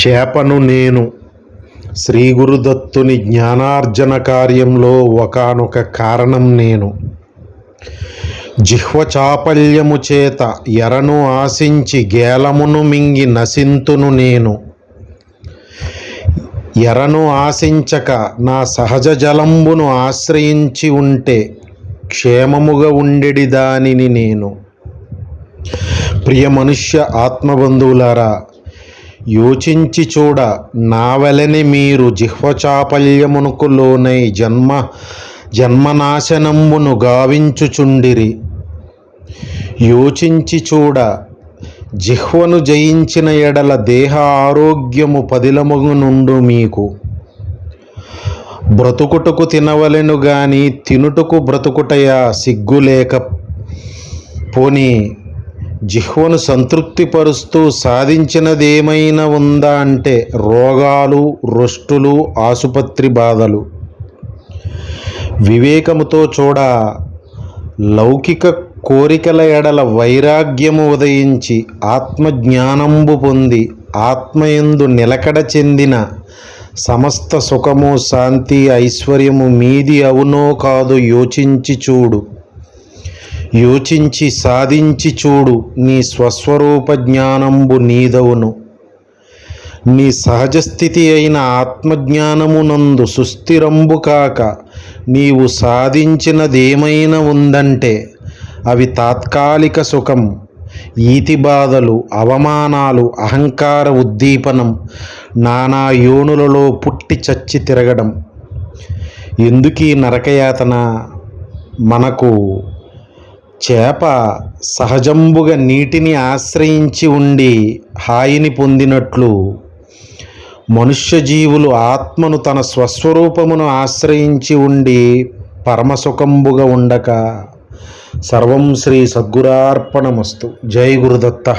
చేపను నేను శ్రీ గురుదత్తుని జ్ఞానార్జన కార్యంలో ఒకానొక కారణం నేను. జిహ్వ చాపల్యము చేత ఎరను ఆశించి గేలమును మింగి నశింతును నేను. ఎరను ఆశించక నా సహజ జలంబును ఆశ్రయించి ఉంటే క్షేమముగా ఉండెడి దానిని నేను. ప్రియ మనుష్య ఆత్మబంధువులారా యోచించి చూడ నా మీరు జిహ్వచాపల్యమునకు లోనై జన్మ జన్మనాశనంబును గావించుచుండిరి. యోచించి చూడ జిహ్వను జయించిన ఎడల దేహ ఆరోగ్యము పదిలమగునుండు మీకు. బ్రతుకుటకు తినవలెను గాని తినుటకు బ్రతుకుటయా సిగ్గులేక పోనీ జిహ్వను సంతృప్తిపరుస్తూ సాధించినదేమైనా ఉందా అంటే రోగాలు రొష్టులు ఆసుపత్రి బాధలు. వివేకముతో చూడ లౌకిక కోరికల ఎడల వైరాగ్యము ఉదయించి ఆత్మజ్ఞానంబు పొంది ఆత్మయందు నిలకడ చెందిన సమస్త సుఖము శాంతి ఐశ్వర్యము మీది అవునో కాదు యోచించి చూడు. యోచించి సాధించి చూడు నీ స్వస్వరూప జ్ఞానంబు నీదవును. నీ సహజస్థితి అయిన ఆత్మజ్ఞానమునందు సుస్థిరంబు కాక నీవు సాధించినదేమైనా ఉందంటే అవి తాత్కాలిక సుఖం ఈతి బాధలు అవమానాలు అహంకార ఉద్దీపనం నానా యోనులలో పుట్టి చచ్చి తిరగడం. ఎందుకీ నరకయాతన? మనకు చేప సహజంబుగా నీటిని ఆశ్రయించి ఉండి హాయిని పొందినట్లు మనుష్య జీవులు ఆత్మను తన స్వస్వరూపమును ఆశ్రయించి ఉండి పరమసుఖంబుగా ఉండక. సర్వం శ్రీ సద్గురార్పణమస్తు. జై గురుదత్త.